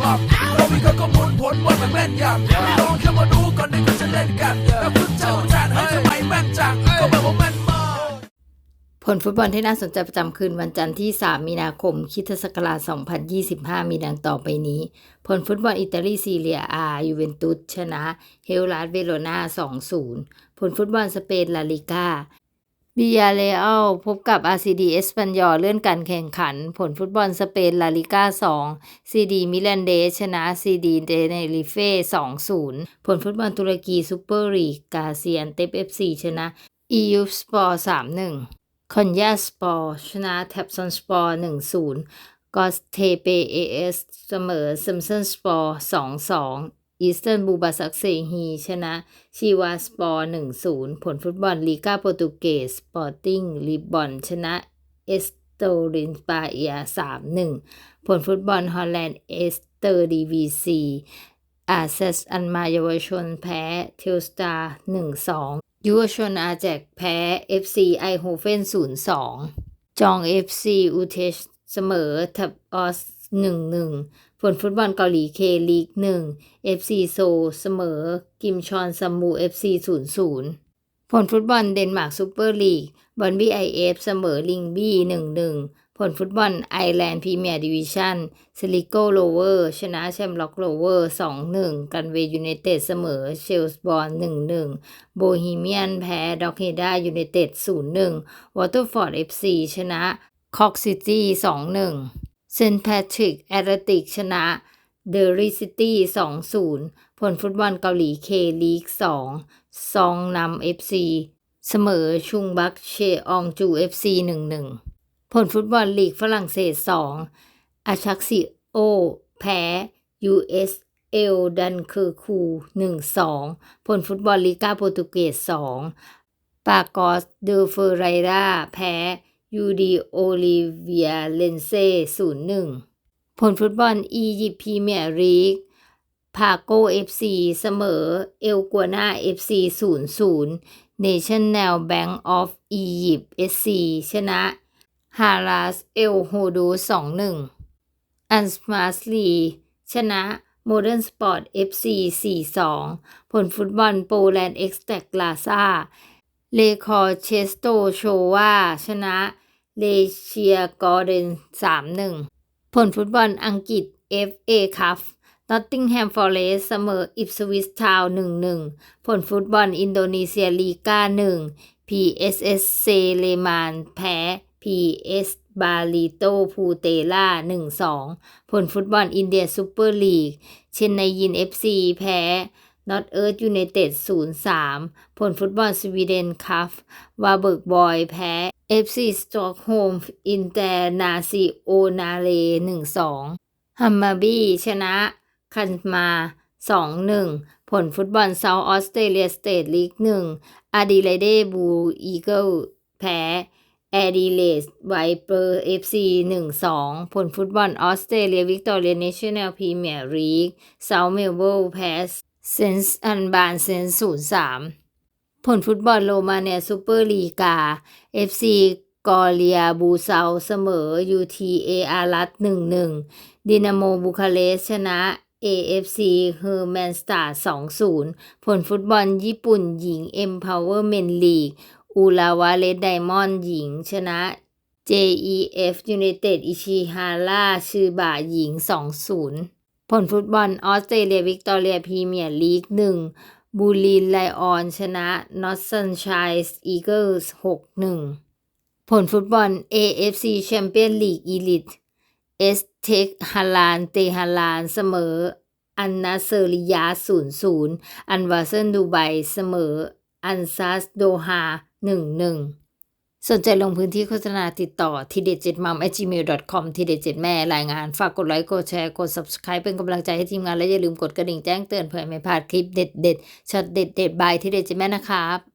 หลับเรามีข้อมูลผลว่ามันแม่นยำไม่ลองแค่มาดูก่อนที่เขาจะเล่นกันแล้วคุณเจ้าจานให้ทำไมแม่นจังก็แบบว่าแม่นมากผลฟุตบอลที่น่าสนใจประจำคืนวันจันทร์ที่ 3 มีนาคมคริดศักราช2025 มีดังต่อไปนี้ ผลฟุตบอลอิตาลีซีเรียอายูเวนตุสชนะ เฮลลาสเวโรนา 2-0 ผลฟุตบอลสเปนลาลิกา บิยาเรอัลพบกับอาซีดีเอสปันยอเลื่อนการแข่งขัน ผลฟุตบอลสเปนลาลิก้า2ซีดีมิลันเดสชนะซีดีเดเนริเฟ่2-0 ผลฟุตบอลตุรกีซูเปอร์ลีกกาเซียนเตปเอฟซีชนะอียูสปอร์3-1 คอนยาสปอร์ชนะแท็บซอนสปอร์1-0กอสเทเปเอเอสเสมอซิมสันสปอร์2-2 อีสเทิร์นบูบาซักเซฮีชนะชีวาสปอร์1-0ผลฟุตบอลลีกาโปรตุเกสสปอร์ติ้งลิบอนชนะเอสโตรินปาเอีย3-1ผลฟุตบอลฮอลแลนด์เอสเตอร์ดีวีซีอาเซสอันมาเยาวชนแพ้เทลสตาร์1-2ยูวชนอาแจกแพ้ FC ไอโฮเฟน0-2จอง FC อูเทชเสมอทับออส1-1 ผลฟุตบอลเกาหลีเคลีก1 FC โซเสมอ กิมชอนซัมมู FC 0-0ผลฟุตบอลเดนมาร์กซูเปอร์ลีกบอลบี้ไอเอฟเสมอลิงบี้1-1ผลฟุตบอลไอแลนด์พรีเมียร์ดิวิชั่นซิลิโกโลเวอร์ชนะแชมป์ล็อกโลเวอร์2-1กันเวย์ยูไนเต็ดเสมอเชลส์บอล1-1โบฮีเมียนแพ้ด็อกเฮด้ายูไนเต็ด0-1วอเตอร์ฟอร์ด FC ชนะคอกซิตี้2-1 เซนต์แพทริกแอตเลติกชนะเดอริซิตี้2-0 ผลฟุตบอลเกาหลีเคลีก 2 ซองนำ FC เสมอชุงบักเชอองจู FC 1-1 ผลฟุตบอลลีกฝรั่งเศส 2 อาชักซิโอ แพ้ US เอลดันเคอร์คู1-2 ผลฟุตบอลลีกาโปรตุเกส 2 ปากอสเดอเฟอไรราแพ้ ยูดีโอลิเวียเลนเซ่0-1ผลฟุตบอลอียิปต์พรีเมียร์ลีกพาโกเอฟซีเสมอเอลกัวนาเอฟซี0-0 National Bank of Egypt SC ชนะฮาราสเอลโฮดู2-1อันสมาสลีชนะโมเดิร์นสปอร์ต FC 4-2ผลฟุตบอลโปแลนด์เอ็กซ์แตกลาซาเลคอเชสโตโชวาชนะ เลเชียกอร์เดน3-1 ผลฟุตบอลอังกฤษ FA คัพนอตติงแฮมฟอร์เรสเสมออิปสวิสทาว1-1 ผลฟุตบอลอินโดนีเซียลีกา1 PSS เซเลมานแพ้ PS บาลิโตพูเตล่า1-2 ผลฟุตบอลอินเดียซูเปอร์ลีก เชนไนยิน FC แพ้นอตเอิร์ธยูไนเต็ด0-3 ผลฟุตบอลสวีเดนคัพวาเบิร์กบอยแพ้ FC สต็อกโฮมอินเตอร์นาซิโอนาเล1-2ฮัมมาบีชนะคันมา2-1ผลฟุตบอลเซาท์ออสเตรเลียสเตทลีก1อาดิเลเดบูอีเกิลแพ้แอดิเลสไวเปอร์เอฟซี1-2ผลฟุตบอลออสเตรเลียวิกตอเรียเนชั่นแนลพรีเมียร์ลีกเซาท์เมลเบิลแพ้เซนส์อันบานเซน0-3 ผลฟุตบอลโรมาเนียซูเปอร์ลีกา FC กอเลียบูเซาเสมอ UTA อารัต1-1ดินาโมบูคาเรสชนะ AFC เฮอร์แมนสตาร์2-0 ผลฟุตบอลญี่ปุ่นหญิง Empowerment League อูราวาเลสไดมอนด์หญิงชนะ JEF United อิชิฮาร่าชื่อบะหญิง 2-0 ผลฟุตบอลออสเตรเลียวิกตอเรียพรีเมียร์ลีก1 บูลีนไลออนชนะนอตซันชัยส์อีเกิลส์หกหนึ่งผลฟุตบอล AFC แชมเปี้ยนลีกอีลิทเอสเทคฮาลานเตฮาลานเสมอ อันนาเซอริยาศูนย์ศูนย์อันวาเซนดูไบเสมอ อันซัสโดฮาหนึ่งหนึ่ง สนใจลงพื้นที่โฆษณาติดต่อทีเด็ดเจ็ดมัม gmail.com ทีเด็ดเจ็ดแม่รายงาน ฝากกดไลค์กดแชร์กด subscribe เป็นกำลังใจให้ทีมงานและอย่าลืมกดกระดิ่งแจ้งเตือนเพื่อไม่พลาดคลิปเด็ดเด็ดช็อตเด็ดเด็ดบายทีเด็ดเจ็ดแม่นะครับ